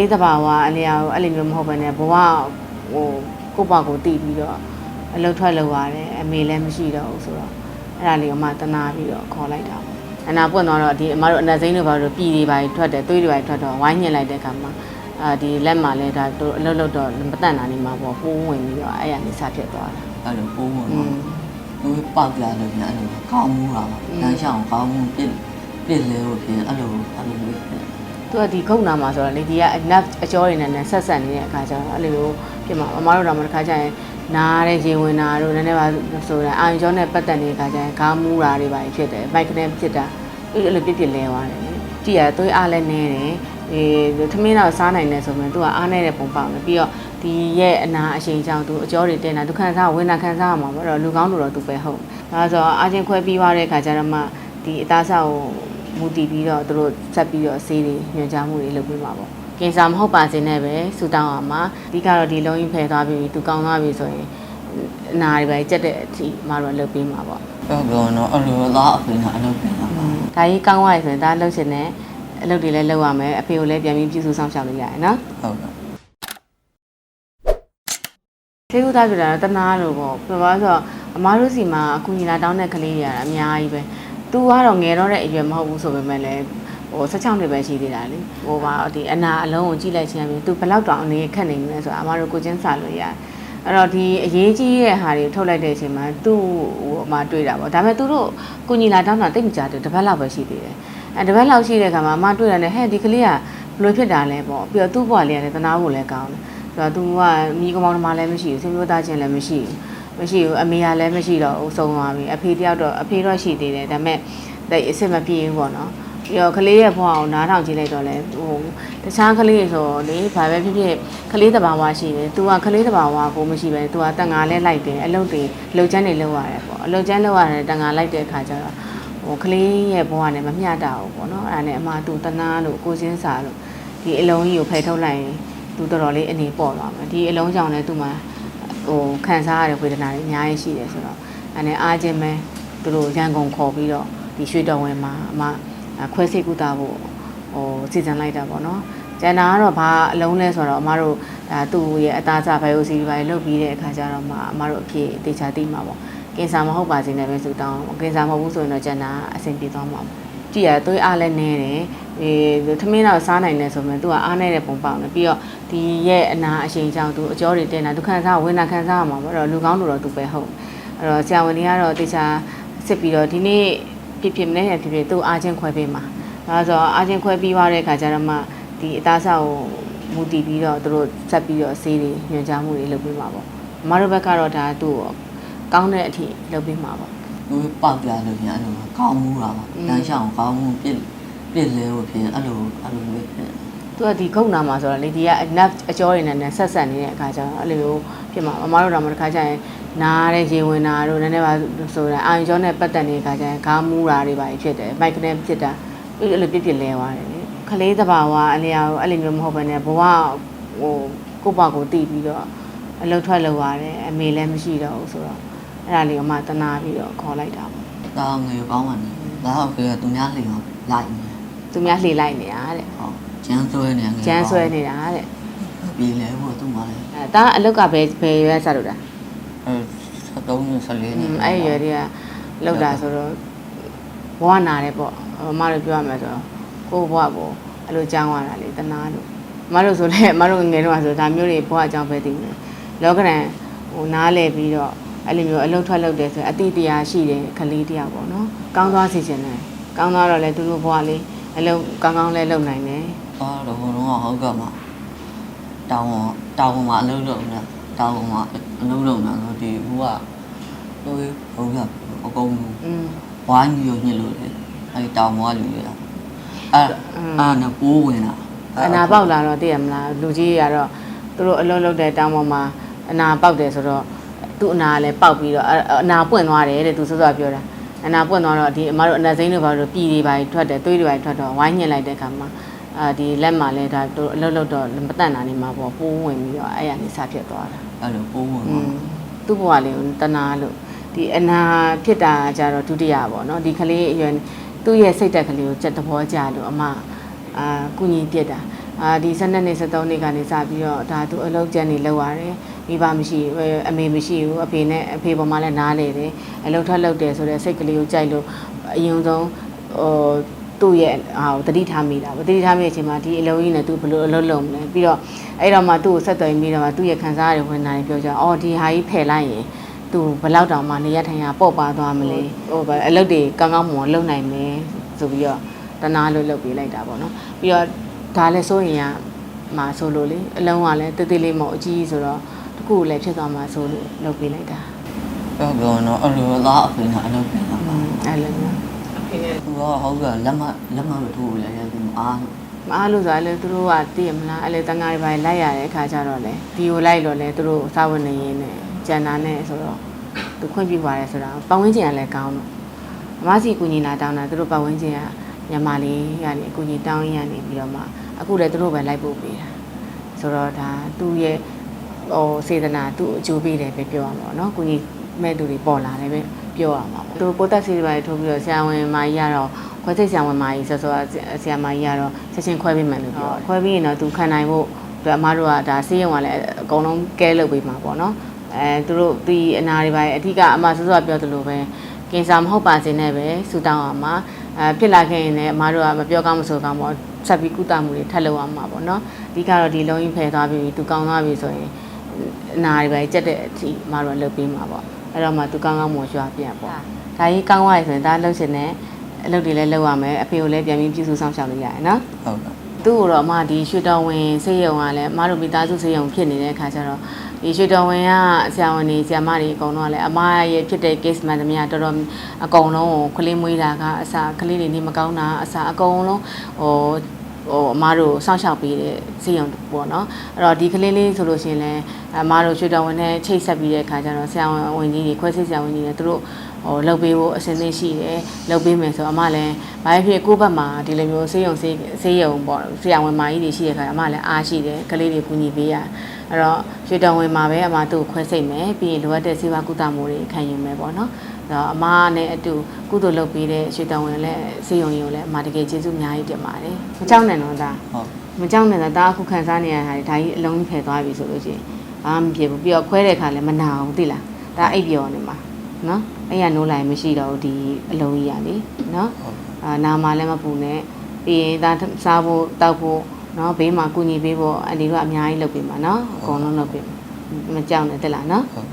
လေးတဘာဝအလျောက်အဲ့လိုမျိုးမဟုတ်ဘဲနဲ့ဘဝဟိုကိုယ့်ဘာကိုတည်ပြီးတော့အလုပ်ထွက်လုပ်ရတယ်အမေလည်းမရှိတော့ဘူးဆိုတော့အဲ့ဒါလေးကမှတနာပြီးတော့ခေါ်လိုက်တာပေါ့အနာပွင့်သွားတော့ဒီအမတို့အနာစိမ့်တို့ဘာလို့ပြည်တွေပါထွက်တယ်သွေးတွေပါထွက်တော့ဝိုင်းညင်လိုက်တဲ့အခါမှာအာဒီလက်မှာလည်းဒါတို့အလုပ်လုပ်တော့မတန့်တာနေမှာပေါ့ပိုးဝင်ပြီးတော့အဲ့ရနေစဖြစ်သွားတာအဲ့လိုပိုးဝင်တော့တို့ပေါက်လာလို့ပြန်အဲ့လိုကောင်းမှုတာပါလမ်းရှောင်ကောင်းမှုပြစ်ပြစ်လဲလို့ပြန်အဲ့လိုအဲ့လိုမျိုး သူကဒီခုတ်နာမှာဆိုတော့လေဒီကအနက်အကျော်တွေနဲ့နဲ့ဆက်ဆက်နေတဲ့အခါကျတော့အဲ့လိုမျိုးဖြစ်မှာအမားတို့တော့မတစ်ခါကျရင်နားတဲ့ရေဝင်တာတို့နည်းနည်းပါဆိုတာအာရုံကြောနဲ့ပတ်သက်နေတဲ့အခါကျရင်ခါမူးတာတွေပါဖြစ်တယ်ဘိုက်ကနေဖြစ်တာအဲ့လိုပြစ်ပြစ်လဲသွားတယ်လေကြည့်ရသွေးအားလည်းနေတယ်အေးသမင်းတော့စားနိုင်တယ်ဆိုရင်သူကအားနေတဲ့ပုံပေါက်တယ်ပြီးတော့ဒီရဲ့အနာအရှိန်ကြောင့်သူအကျော်တွေတင်တာသူခံစားဝင်တာခံစားရမှာပေါ့အဲ့တော့လူကောင်းလို့တော့သူပဲဟုတ်ဒါဆိုတော့အာချင်းခွဲပြီးသွားတဲ့အခါကျတော့မှဒီအသားဆောက်ကို မူတည်ပြီးတော့သူတို့ဆက်ပြီးတော့ဆေးတွေညွှန်ကြားမှုတွေလုပ်ပေးမှာပေါ့ကင်ဆာမဟုတ်ပါစေနဲ့ပဲဆူတောင်းအောင်မှာအဓိကတော့ဒီလုံးကြီးဖယ်သွားပြီးသူကောင်းသွားပြီဆိုရင်အနာတွေပဲကြက်တဲ့အထိမတော့လုပ်ပေးမှာပေါ့ပြောပြောတော့အဲ့လိုလားအဖေကအလုပ်ပြန်လာပါဒါကြီးကောင်းသွားပြီဆိုရင်ဒါလှုပ်ရှင်နဲ့အလုပ်တွေလည်းလုပ်ရမယ်အဖေကိုလည်းပြန်ပြီးပြုစုဆောင်ရှောက်လို့ရတယ်နော်ဟုတ်ကဲ့ဆေးဥသားဆိုတာတော့တနာလို့ပေါ့ပြောပါဆိုတော့အမားတို့စီမှာအခုညီလာတောင်းတဲ့ကလေးတွေကအများကြီးပဲ သူကတော့ငယ်တော့တဲ့အရွယ်မဟုတ်ဘူးဆိုပေမဲ့လည်းဟို16နှစ်ပဲရှိသေးတာလေဟိုပါဒီအနာအလုံးကိုကြည့်လိုက်ချင်းပြီးသူဘယ်လောက်တောင်အနေခက်နေမလဲဆိုတာအမားတို့ကိုချင်းစာလို့ရတယ်အဲ့တော့ဒီအရေးကြီးတဲ့ဟာတွေထုတ်လိုက်တဲ့အချိန်မှာသူ့ဟိုအမတွေ့တာပေါ့ဒါပေမဲ့သူတို့ကိုညီလာတောင်းတာတိတ်မကြတယ်တစ်ပတ်လောက်ပဲရှိသေးတယ်အဲတစ်ပတ်လောက်ရှိတဲ့အခါမှာအမတွေ့ရတယ်ဟဲ့ဒီကလေးကဘယ်လိုဖြစ်တာလဲပေါ့ပြီးတော့သူ့ဘဝလေးကလည်းတနာဖို့လည်းကောင်းတယ်ဆိုတော့ तू ကမိကောင်မောင်နှမလည်းမရှိဘူးဆွေမျိုးသားချင်းလည်းမရှိဘူး မရှိဘူးအမေကလည်းမရှိတော့ဘူးဆုံးသွားပြီအဖေတယောက်တော့အဖေတော့ရှိသေးတယ်ဒါပေမဲ့တိတ်အစ်စ်မပြေဘူးပေါ့နော်ပြီးတော့ကလေးရဲ့ဘဝကိုနားထောင်ကြည့်လိုက်တော့လေဟိုတခြားကလေးဆိုလေဘာပဲဖြစ်ဖြစ်ကလေးတဘာဝရှိတယ် तू ကကလေးတဘာဝကိုမရှိပဲ तू ကတန်ငါလဲလိုက်တယ်အလုပ်တွေအလုပ်ချမ်းတွေလုပ်ရတယ်ပေါ့အလုပ်ချမ်းလုပ်ရတယ်တန်ငါလိုက်တဲ့အခါကျတော့ဟိုကလေးရဲ့ဘဝနဲ့မမျှတာဘူးပေါ့နော်အဲ့ဒါနဲ့အမ तू တနာလို့ကိုချင်းစာလို့ဒီအလုံးကြီးကိုဖယ်ထုတ်လိုက်ရင် သူတော်တော်လေးအနေပေါ်သွားမယ်ဒီအလုံးကြောင့်လည်းသူမှ ဟိုခံစားရတဲ့ဝေဒနာတွေအများကြီးရှိတယ်ဆိုတော့အဲနဲ့အားချင်းပဲသူတို့ရန်ကုန်ခေါ်ပြီးတော့ဒီရွှေတော်ဝင်မှာအမခွဲစိတ်ကုသဖို့ဟိုစီစဉ်လိုက်တာပေါ့နော်ကျန်တာကတော့ဘာအလုံးလဲဆိုတော့အမတို့ဒါသူ့ရဲ့အသားစားဘိုင်ယိုစီဘိုင်လုပ်ပြီးတဲ့အခါကျတော့မှအမတို့အဖြစ်တေချာသိမှာပေါ့ကင်ဆာမဟုတ်ပါစေနဲ့ပဲဆိုတောင်းကင်ဆာမဟုတ်ဘူးဆိုရင်တော့ကျန်တာအဆင်ပြေသွားမှာပေါ့ ကြည့်ရသွေးအားလည်းနေတယ်အေးသမင်းတော့စားနိုင်တယ်ဆိုမှသူကအားနေတဲ့ပုံပေါက်တယ်ပြီးတော့ဒီရဲ့အနာအရှိန်ကြောင့်သူအကျော်တွေတင်တာသူခံစားဝင်တာခံစားရမှာပေါ့အဲ့တော့လူကောင်းလို့တော့သူပဲဟုတ်အဲ့တော့ဆရာဝန်တွေကတော့တေချာစစ်ပြီးတော့ဒီနေ့ဖြစ်ဖြစ်မနေဖြစ်ဖြစ်သူ့အားချင်းခွဲပေးမှာဒါဆိုတော့အားချင်းခွဲပြီးသွားတဲ့အခါကျတော့မှဒီအသားဆောက်ကိုမူတည်ပြီးတော့သူတို့ဆက်ပြီးတော့ဆေးတွေညွှန်ကြားမှုတွေလုပ်ပေးမှာပေါ့အမတို့ဘက်ကတော့ဒါသူ့ကိုကောင်းတဲ့အထိလုပ်ပေးမှာပေါ့ သူပောက်ကြလို့ညာအဲ့လိုကောင်းမှုတာပါอืมတန်းရှောင်းကောင်းမှုပြစ်ပြစ်လဲလို့ဖြစ်အဲ့လိုအဲ့လိုမျိုးဖြစ်သူကဒီခုတ်နာမှာဆိုတော့လေဒီကအနက်အကျော်တွေနဲ့နဲ့ဆက်ဆက်နေတဲ့အခါကျတော့အဲ့လိုမျိုးဖြစ်မှာအမားတို့တော့မတစ်ခါကျရင်နားတဲ့ရေဝင်တာတို့နည်းနည်းပါဆိုတာအာရုံကြောနဲ့ပတ်သက်နေတဲ့အခါကျရင်ခါမူးတာတွေပါဖြစ်တယ်ဘိုက်ကနေဖြစ်တာအဲ့လိုပြစ်ပြစ်လဲသွားတယ်လေခလေးတဘာဝအလျာကိုအဲ့လိုမျိုးမဟုတ်ဘဲနဲ့ဘဝဟိုကိုယ့်ဘဝကိုတည်ပြီးတော့အလုပ်ထွက်လုပ်ရတယ်အမေလည်းမရှိတော့ဘူးဆိုတော့ အဲ့ဒါလေးကမှတနာပြီးတော့ခေါ်လိုက်တာပေါ့ဒါငယ်ကောင်းပါနေဒါဟုတ်ကဲ့သူများလှင်အောင်လိုက်နေသူများလှေလိုက်နေတာတဲ့ဟုတ်ကျန်းဆွဲနေငယ်ကျန်းဆွဲနေတာတဲ့ပြီးလဲဖို့သူ့မှာလဲအဲဒါအလုတ်ကဘယ်ဘယ်ရွယ်ဆက်လို့တာအဲ73နဲ့14อืနဲ့มအဲ့ဒီရွယ်တွေကလောက်တာဆိုတော့ဘဝနာတယ်ပေါ့အမတို့ပြောရမှာဆိုတော့ကိုယ့်ဘဝကိုအဲ့လိုကြောင်းရတာလေတနာလို့အမတို့ဆိုလဲအမတို့ငယ်တော့ဆိုဒါမျိုးတွေဘဝအကြောင်းပဲသိမယ်လောကရန်ဟိုနားလဲပြီးတော့ အဲ့လိုမျိုးအလုတ်ထွက်လုပ်တယ်ဆိုရင်အတိတရားရှိတယ်ခလေးတယောက်ပေါ့နော်ကောင်းသွားစေချင်တယ်ကောင်းသွားတော့လဲသူတို့ဘဝလေးအလုတ်ကောင်းကောင်းလဲလုပ်နိုင်တယ်အော်တော့တော့ဟုတ်ကဲ့မှာတောင်းတောင်းမှာအလုပ်လုပ်နေတောင်းမှာအလုပ်လုပ်နေတော့ဒီဘူးကတို့ဟုတ်ကဲ့အကုန်อืมဝိုင်းညိုညစ်လို့လေအဲတောင်းမွားလူရအဲ့အာနပိုးဝင်တာအနာပေါက်လာတော့သိရမလားလူကြီးရတော့သူတို့အလုံးလုံးတဲ့တောင်းပေါ်မှာအနာပေါက်တယ်ဆိုတော့ သူ့အနာလည်းပေါက်ပြီးတော့အနာပွင့်သွားတယ်တဲ့သူစောစောပြောတာအနာပွင့်သွားတော့ဒီအမတို့အနက်စိမ့်တို့ဘာလို့ပြည်တွေပါထွက်တယ်သွေးတွေပါထွက်တော့ဝိုင်းညင်လိုက်တဲ့ခါမှာအာဒီလက်မှာလည်းဒါသူအလုံးလုံးတော့မတန့်တာနေမှာပေါ့ပိုးဝင်ပြီးတော့အဲ့ရနေစဖြစ်သွားတာအဲ့လိုပိုးဝင်อืมသူ့ဘဝလေးကိုတနာလို့ဒီအနာဖြစ်တာကြတော့ဒုတိယပေါ့နော်ဒီကလေးအရွယ်သူ့ရဲ့စိတ်တက်ကလေးကိုစက်သဘောကြလို့အမအာကုညီပြစ်တာအအာဒီ12နှစ်13နှစ်ကနေစပြီးတော့ဒါသူအလုပ်ကျန်းနေလောက်ရတယ် မိဘမရှိဘူးအမေမရှိဘူးအဖေနဲ့အဖေပေါ်မှာလည်းနားလေတယ်အလုပ်ထပ်လုပ်တယ်ဆိုတော့စိတ်ကလေးကိုကြိုက်လို့အရင်ဆုံးဟိုသူ့ရဲ့ဟာကိုတတိထားမိတာဗောတတိထားမိတဲ့အချိန်မှာဒီအလုပ်ကြီးနဲ့သူဘယ်လိုအလုပ်လုပ်မလဲပြီးတော့အဲ့တော့မှသူ့ကိုဆက်သွယ်ပြီးတော့မှသူ့ရဲ့ခံစားရတဲ့ဝင်နာတွေပြောကြအော်ဒီဟာကြီးဖယ်လိုက်ရင်သူဘယ်လောက်တောင်မှနေရထိုင်ရပေါ့ပါသွားမလဲဟိုဗအလုပ်တွေကောင်းကောင်းမွန်မွန်လုပ်နိုင်မယ်ဆိုပြီးတော့တနာလို့လုပ်ပေးလိုက်တာပေါ့နော်ပြီးတော့ဒါလည်းစိုးရင်ရမှာဆိုလို့လေအလုံးကလည်းတိတ်တိတ်လေးမဟုတ်အကြီးဆိုတော့ တခုလည်းဖြစ်သွားမှာဆိုလို့လုပ်ပေးလိုက်တာပြောပြောတော့အဲ့လိုသားအဖေနဲ့အလုပ်ပြန်လာอืပါมအဲ့လိုမျိုးသူကဟုတ်ကလက်မလက်မမထိုးဘူးလေသူမအားမအားလို့ဆိုရင်လည်းသူတို့ကသိရမလားအဲ့လေတန်ဃာတွေပိုင်းလိုက်ရတဲ့အခါကျတော့လေဒီကိုလိုက်တော့လေသူတို့စာဝင်နေရင်းနဲ့ကျန်တာနဲ့ဆိုတော့သူခွင့်ပြုပါတယ်ဆိုတာပတ်ဝန်းကျင်ကလည်းကောင်းတော့အမစီကူညီလာတောင်းတာသူတို့ပတ်ဝန်းကျင်ကညမလေးကနေအကူညီတောင်းရနေပြီးတော့မှအခုလည်းသူတို့ပဲလိုက်ပို့ပေးတာဆိုတော့ဒါသူ့ရဲ့ ဟိုစေတနာသူ့အကျိုးပေးတယ်ပဲပြောရမှာပေါ့နော်ကူညီမဲ့သူတွေပေါ်လာတယ်ပဲပြောရမှာပေါ့သူပိုးသက်စီတွေပါထိုးပြီးတော့ဆရာဝန်မကြီးကတော့ခွဲစိတ်ဆရာဝန်မကြီးဆိုဆိုဆရာမကြီးကတော့ချက်ချင်းခွဲပေးမယ်လို့ပြောခွဲပြီးရင်တော့သူခံနိုင်ဖို့သူအမတို့ကဒါစေးရုံကလည်းအကုန်လုံးကဲလုပ်ပေးမှာပေါ့နော်အဲသူတို့ဒီအနာတွေပါအဓိကအမဆိုဆိုပြောသလိုပဲကင်ဆာမဟုတ်ပါစေနဲ့ပဲဆူတောင်းအောင်မှာအဲဖြစ်လာခဲ့ရင်လည်းအမတို့ကမပြောကောင်းမဆိုကောင်းပေါ့ဆက်ပြီးကုသမှုတွေထပ်လုပ်အောင်မှာပေါ့နော်အဓိကတော့ဒီလုံးကြီးဖယ်သွားပြီးသူကောင်းသွားပြီဆိုရင်အ နာတွေပါကြက်တဲ့အထိအမတို့ကလုပ်ပေးမှာပေါ့အဲ့တော့မှသူကောင်းကောင်းမွန်ရွှာပြန်ပေါ့ဒါကြီးကောင်းသွားပြီဆိုရင်ဒါလှုပ်ရှင်နဲ့အလုပ်တွေလည်းလုပ်ရမယ်အဖေကိုလည်းပြန်ပြီးပြုစုဆောင်ရှောက်လို့ရတယ်နော်ဟုတ်ကဲ့သူ့ကိုတော့အမဒီရွှေတော်ဝင်စေးရုံကလည်းအမတို့မိသားစုစေးရုံဖြစ်နေတဲ့အခါကျတော့ဒီရွှေတော်ဝင်ကဆရာဝန်တွေဆရာမတွေအကုန်လုံးကလည်းအမရဲ့ဖြစ်တဲ့ case မှန်သမျှတော်တော်အကုန်လုံးကိုကလေးမွေးတာကအစာကလေးတွေနေမကောင်းတာအစာအကုန်လုံးဟို ဟိုအမားတို့စောင့်ရှောက်ပေးတဲ့စေရုံပေါ့နော်အဲ့တော့ဒီကလေးလေးဆိုလို့ရှိရင်လည်းအမားတို့ရွှေတော်ဝင်နဲ့ချိတ်ဆက်ပြီးတဲ့အခါကျတော့ဆရာဝန်ဝင်ကြီးတွေခွဲစိတ်ဆရာဝန်ကြီးတွေသူတို့ဟိုလုပ်ပေးဖို့အစဉ်သင့်ရှိတယ်လုပ်ပေးမယ်ဆိုတော့အမလည်းဘာဖြစ်ကိုယ့်ဘက်မှာဒီလိုမျိုးစေရုံစေစေရုံပေါ့ဆရာဝန်မကြီးတွေရှိတဲ့အခါအမလည်းအားရှိတယ်ကလေးတွေကူညီပေးရအဲ့တော့ရွှေတော်ဝင်မှာပဲအမသူ့ကိုခွဲစိတ်မယ်ပြီးရင်လိုအပ်တဲ့စေဝါကုသမှုတွေခံယူမယ်ပေါ့နော်အဲ့ တော့အမနဲ့အတူကုသိုလ်လုပ်ပေးတဲ့ရွှေတော်ဝင်လည်းစေရုံကြီးကိုလည်းအမတကယ်ကျေးဇူးအများကြီးတင်ပါတယ်မကြောက်နဲ့တော့ဒါဟုတ်မကြောက်နဲ့တော့ဒါအခုခံစားနေရတာဒါကြီးအလုံးဖယ်သွားပြီဆိုလို့ရှိရင်ဘာမှမဖြစ်ဘူးပြီးတော့ခွဲတဲ့ခါလည်းမနာဘူးသိလားဒါအိပ်ပျော်နေမှာနော်အဲ့ရနိုးလိုက်မရှိတော့ဘူးဒီအလုံးကြီးရလေနော်ဟုတ်အာနာမလည်းမပူနဲ့ပြီးရင်ဒါစားဖို့တောက်ဖို့နော်ဘေးမှာကုညီပေးဖို့အန်ဒီတို့ကအများကြီးလုပ်ပေးမှာနော်အကုန်လုံးလုပ်ပေးမှာမကြောက်နဲ့တက်လားနော်ဟုတ်